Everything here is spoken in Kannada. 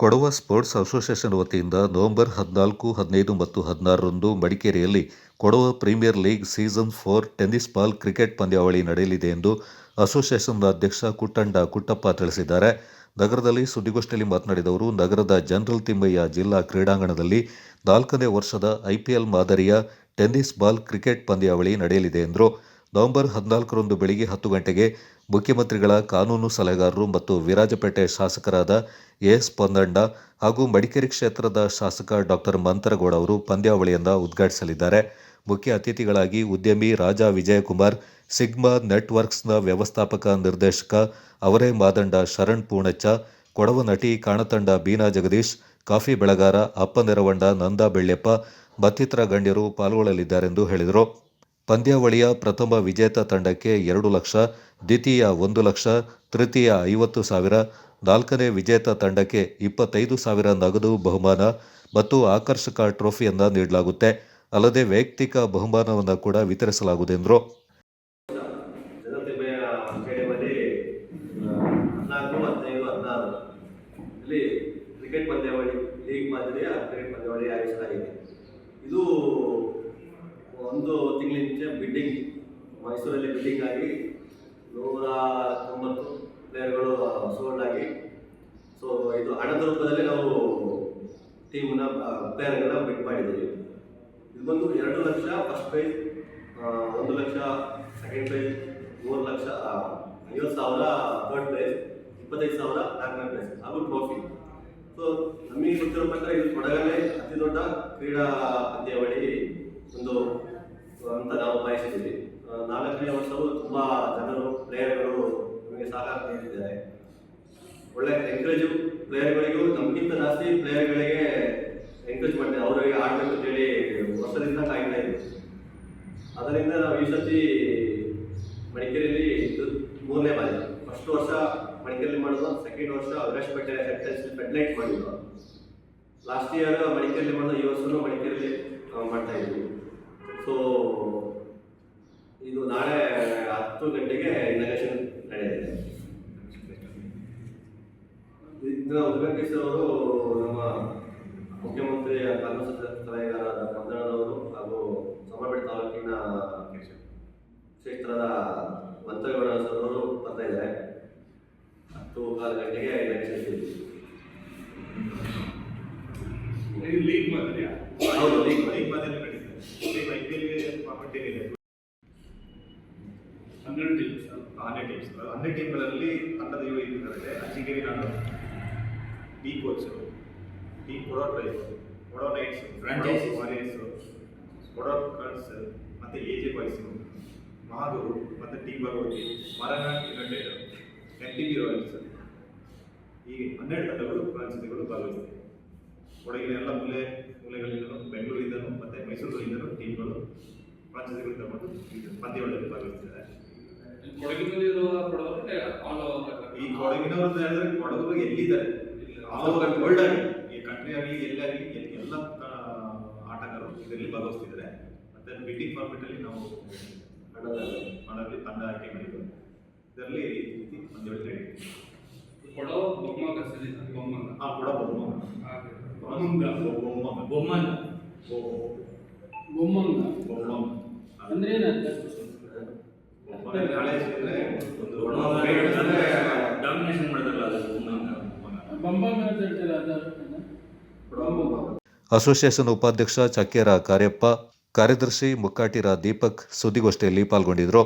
ಕೊಡವ ಸ್ಪೋರ್ಟ್ಸ್ ಅಸೋಸಿಯೇಷನ್ ವತಿಯಿಂದ ನವೆಂಬರ್ ಹದಿನಾಲ್ಕು, ಹದಿನೈದು ಮತ್ತು ಹದಿನಾರರಂದು ಮಡಿಕೇರಿಯಲ್ಲಿ Kodava premier league season four tennis ball cricket ಪಂದ್ಯಾವಳಿ ನಡೆಯಲಿದೆ ಎಂದು ಅಸೋಸಿಯೇಷನ್ದ ಅಧ್ಯಕ್ಷ ಕುಟ್ಟಂಡ ಕುಟ್ಟಪ್ಪ ತಿಳಿಸಿದ್ದಾರೆ. ನಗರದಲ್ಲಿ ಸುದ್ದಿಗೋಷ್ಠಿಯಲ್ಲಿ ಮಾತನಾಡಿದ ಅವರು, ನಗರದ ಜನರಲ್ ತಿಮ್ಮಯ್ಯ ಜಿಲ್ಲಾ ಕ್ರೀಡಾಂಗಣದಲ್ಲಿ ನಾಲ್ಕನೇ ವರ್ಷದ ಐಪಿಎಲ್ ಮಾದರಿಯ ಟೆನ್ನಿಸ್ ಬಾಲ್ ಕ್ರಿಕೆಟ್ ಪಂದ್ಯಾವಳಿ ನಡೆಯಲಿದೆ ಎಂದರು. ನವೆಂಬರ್ ಹದಿನಾಲ್ಕರಂದು ಬೆಳಿಗ್ಗೆ ಹತ್ತು ಗಂಟೆಗೆ ಮುಖ್ಯಮಂತ್ರಿಗಳ ಕಾನೂನು ಸಲಹೆಗಾರರು ಮತ್ತು ವಿರಾಜಪೇಟೆ ಶಾಸಕರಾದ ಎಸ್ ಪೊನ್ನಣ್ಣ ಹಾಗೂ ಮಡಿಕೇರಿ ಕ್ಷೇತ್ರದ ಶಾಸಕ ಡಾಕ್ಟರ್ ಮಂತರಗೌಡ ಅವರು ಪಂದ್ಯಾವಳಿಯಿಂದ ಉದ್ಘಾಟಿಸಲಿದ್ದಾರೆ. ಮುಖ್ಯ ಅತಿಥಿಗಳಾಗಿ ಉದ್ಯಮಿ ರಾಜಾ ವಿಜಯಕುಮಾರ್, ಸಿಗ್ಮಾ ನೆಟ್ವರ್ಕ್ಸ್ನ ವ್ಯವಸ್ಥಾಪಕ ನಿರ್ದೇಶಕ ಅವರೇ ಮಾದಂಡ ಶರಣ್ ಪೂಣಚ್ಚ, ಕೊಡವ ನಟಿ ಕಾಣತಂಡ ಬೀನಾ ಜಗದೀಶ್, ಕಾಫಿ ಬೆಳಗಾರ ಅಪ್ಪ ನೆರವಂಡ ನಂದಾ ಬೆಳ್ಳೆಪ್ಪ ಮತ್ತಿತರ ಗಣ್ಯರು ಪಾಲ್ಗೊಳ್ಳಲಿದ್ದಾರೆಂದು ಹೇಳಿದರು. ಪಂದ್ಯಾವಳಿಯ ಪ್ರಥಮ ವಿಜೇತ ತಂಡಕ್ಕೆ ಎರಡು ಲಕ್ಷ, ದ್ವಿತೀಯ ಒಂದು ಲಕ್ಷ, ತೃತೀಯ ಐವತ್ತು ಸಾವಿರ, ನಾಲ್ಕನೇ ವಿಜೇತ ತಂಡಕ್ಕೆ ಇಪ್ಪತ್ತೈದು ಸಾವಿರ ನಗದು ಬಹುಮಾನ ಮತ್ತು ಆಕರ್ಷಕ ಟ್ರೋಫಿಯನ್ನು ನೀಡಲಾಗುತ್ತೆ. ಅಲ್ಲದೆ ವೈಯಕ್ತಿಕ ಬಹುಮಾನವನ್ನು ಕೂಡ ವಿತರಿಸಲಾಗುವುದು ಎಂದರು. ಕ್ರಿಕೆಟ್ ಪಂದ್ಯಾವಳಿ, ಲೀಗ್ ಮಾದರಿಯ ಕ್ರಿಕೆಟ್ ಪಂದ್ಯಾವಳಿ ಆಯೋಜಿಸಲಾಗಿದೆ. ಇದು ಒಂದು ತಿಂಗಳಿಂದ ಬಿಡ್ಡಿಂಗ್, ಮೈಸೂರಲ್ಲಿ ಬಿಡ್ಡಿಂಗ್ ಆಗಿ ನೂರ ತೊಂಬತ್ತು ಪ್ಲೇಯರ್ಗಳು ಸೋಲ್ಡ್ ಆಗಿ. ಸೊ ಇದು ಹಣದ ರೂಪದಲ್ಲಿ ನಾವು ಟೀಮ್ನ ಪ್ಲೇಯರ್ಗಳನ್ನ ಬಿಟ್ ಮಾಡಿದ್ದೀವಿ. ಇದು ಬಂದು ಎರಡು ಲಕ್ಷ ಫಸ್ಟ್ ಪ್ರೈಸ್ ಒಂದು ಲಕ್ಷ ಸೆಕೆಂಡ್ ಪ್ರೈಸ್ ಮೂರು ಲಕ್ಷ ಐವತ್ತು ಸಾವಿರ ಥರ್ಡ್ ಪ್ರೈಸ್ ಇಪ್ಪತ್ತೈದು ಸಾವಿರ ನಾಲ್ಕನೇ ಪ್ರೈಸ್ ಹಾಗೂ ಟ್ರೋಫಿ ಸೊ ನಮಗೆ ಗೊತ್ತಿರೋ ಪ್ರಕಾರ ಇದು ಕೊಡಗಲ್ಲೇ ಅತಿ ದೊಡ್ಡ ಕ್ರೀಡಾ ಪಂದ್ಯಾವಳಿ ಒಂದು ಅಂತ ನಾವು ಬಯಸಿದ್ದೀವಿ ಆ, ನಾಲ್ಕನೇ ವರ್ಷವು ತುಂಬ ಜನರು ಪ್ಲೇಯರ್ಗಳು ನಮಗೆ ಸಹಕಾರ ನೀಡಿದ್ದಾರೆ ಒಳ್ಳೆ ಎಂಕರೇಜ್ ಪ್ಲೇಯರ್ಗಳಿಗೂ ನಮಗಿಂತ ಜಾಸ್ತಿ ಪ್ಲೇಯರ್ಗಳಿಗೆ ಎಂಕರೇಜ್ ಮಾಡಿದೆ ಅವರಿಗೆ ಆಡಬೇಕು ಅಂತೇಳಿ ವರ್ಷದಿಂದ ಕಾಯ್ತಾ ಇದ್ವಿ ಅದರಿಂದ ನಾವು ಈ ಸರ್ತಿ ಮಡಿಕೇರಿಯಲ್ಲಿ ಮೂರನೇ ಬಾರಿ. ಫಸ್ಟ್ ವರ್ಷ ಮಡಿಕೇರಿಯಲ್ಲಿ ಮಾಡಿದ್ವು ಸೆಕೆಂಡ್ ವರ್ಷ ವಿರಾಜಪೇಟೆ ಸೆಂಟೆನ್ಸ್ ಫೆಡ್ಲೈಟ್ ಮಾಡಿದ್ವು ಲಾಸ್ಟ್ ಇಯರ್ ಮಡಿಕೇರಿಯಲ್ಲಿ ಮಾಡಿದ್ರು, ಈ ವರ್ಷನೂ ಮಡಿಕೇರಿಯಲ್ಲಿ ಮಾಡ್ತಾ ಇದ್ವಿ ಸೊ ಇದು ನಾಳೆ ಹತ್ತು ಗಂಟೆಗೆ ಇನಾಗ್ರೇಷನ್ ನಡೆಯಲಿದೆ ಇದನ್ನ ಉದ್ಘಾಟಿಸಿದವರು ನಮ್ಮ ಮುಖ್ಯಮಂತ್ರಿ ಕಾಂಗ್ರೆಸ್ ಸಚಿವ ಸಲಹೆಗಾರರಾದ ಮಂದಣ್ಣನವರು ಹಾಗೂ ಸೋಮಪೇಟೆ ತಾಲೂಕಿನ ಕ್ಷೇತ್ರದ ಮಂತ್ರಿಗೌಡ ಸರ್ ಅವರು ಬರ್ತಾ ಇದ್ದಾರೆ. ಹತ್ತು ಕಾಲು ಗಂಟೆಗೆ ನಡೆಸಿದ್ದೀವಿ ಇದು ಲೀಗ್ ಮಾದರಿಯಾ ಹೌದು, league ಲೀಗ್ ಮಾದರಿ ನಡೀತದೆ ಲೀಗ್ ಐ ಪಿ ಹನ್ನೆರಡು ಟೀಮ್ಸ್ ಹನ್ನೆರಡು ಟೀಮ್ಸ್ ಹನ್ನೆರಡು ಟೀಮ್ಗಳಲ್ಲಿ ತಂಡದ ಯುವ ಇದ್ದಾರೆ. ಅಜಿಂಗೇರಿ ನಾನು ಡಿ ಕೋಚ್ ಟೀ ಕೊಡೋ ಟ್ರೈಬ್ ಕೊಡೋ ನೈಟ್ಸ್ ಫ್ರಾಂಚೈಸ್ ವಾರಿಯರ್ಸ್ ಕೊಡೋ ಕರ್ಸ್ ಮತ್ತು ಎ ಜೆ ಬಾಯ್ಸ್ ಮಹಾಗುರು ಮತ್ತು T Bhagavathi Maranad united N T B royals ಈ ಹನ್ನೆರಡು ತಂಡಗಳು ಫ್ರಾಂಚೈಸಿಗಳು ಭಾಗವಹಿಸಿವೆ. ಕೊಡಗಿನ ಎಲ್ಲ ಮೂಲೆ ಮೂಲೆಗಳಿಂದಲೂ ಬೆಂಗಳೂರಿಂದಲೂ ಮತ್ತು ಮೈಸೂರಿನಿಂದಲೂ ಟೀಮ್ಗಳು ಫ್ರಾಂಚೈಸಿಗಳು ತಗೊಂಡು ಪಂದ್ಯಗಳಲ್ಲಿ ಭಾಗವಹಿಸಿದ್ದಾರೆ. ಕೊಡಗಿನಲ್ಲಿರುವ ಈ ಕೊಡಗಿನವರು ಅಂತ ಹೇಳಿದ್ರೆ ಕೊಡಗು ಎಲ್ಲಿದ್ದಾರೆ? ಆಲ್ ಓವರ್ ವರ್ಲ್ಡ್ ಆಗಿ ಈ ಕಂಟ್ರಿ ಆಗಲಿ ಎಲ್ಲಿ ಎಲ್ಲ ಆಟಗಾರರು ಇದರಲ್ಲಿ ಭಾಗವಹಿಸ್ತಿದ್ದಾರೆ. ಮತ್ತೆ ಬಿಟ್ಟಿಂಗ್ ಫಾರ್ಮೆಟ್ ಅಲ್ಲಿ ನಾವು ಮಾಡೋದ್ರಲ್ಲಿ ತಂಡ ಆಯ್ಕೆ ಮಾಡಿದ್ದು ಇದರಲ್ಲಿ ಒಂದು ನಡೆಯುತ್ತೆ ಕೊಡೋ ಬೊಮ್ಮಗ ಸರಿ ಬೊಮ್ಮಗ ಆ ಕೊಡೋ ಬೊಮ್ಮಗ ಬೊಮ್ಮಂಗ ಬೊಮ್ಮಗ ಬೊಮ್ಮಂಗ ಬೊಮ್ಮಂಗ ಬಹುಮಾನ. ಅಂದ್ರೆ ಏನಂತ ನಾಳೆ ಅಂದ್ರೆ ಒಂದು ಡಾಮಿನೇಷನ್ ಬೊಮ್ಮಂಗ ಹೇಳ್ತಾರೆ ಅದು ಅಸೋಸಿಯೇಷನ್ ಉಪಾಧ್ಯಕ್ಷ ಚಕ್ಕೇರ ಕಾರ್ಯಪ್ಪ ಕಾರ್ಯದರ್ಶಿ ಮುಕ್ಕಾಟಿರ ದೀಪಕ್ ಸುದ್ದಿಗೋಷ್ಠಿಯಲ್ಲಿ ಪಾಲ್ಗೊಂಡಿದ್ದರು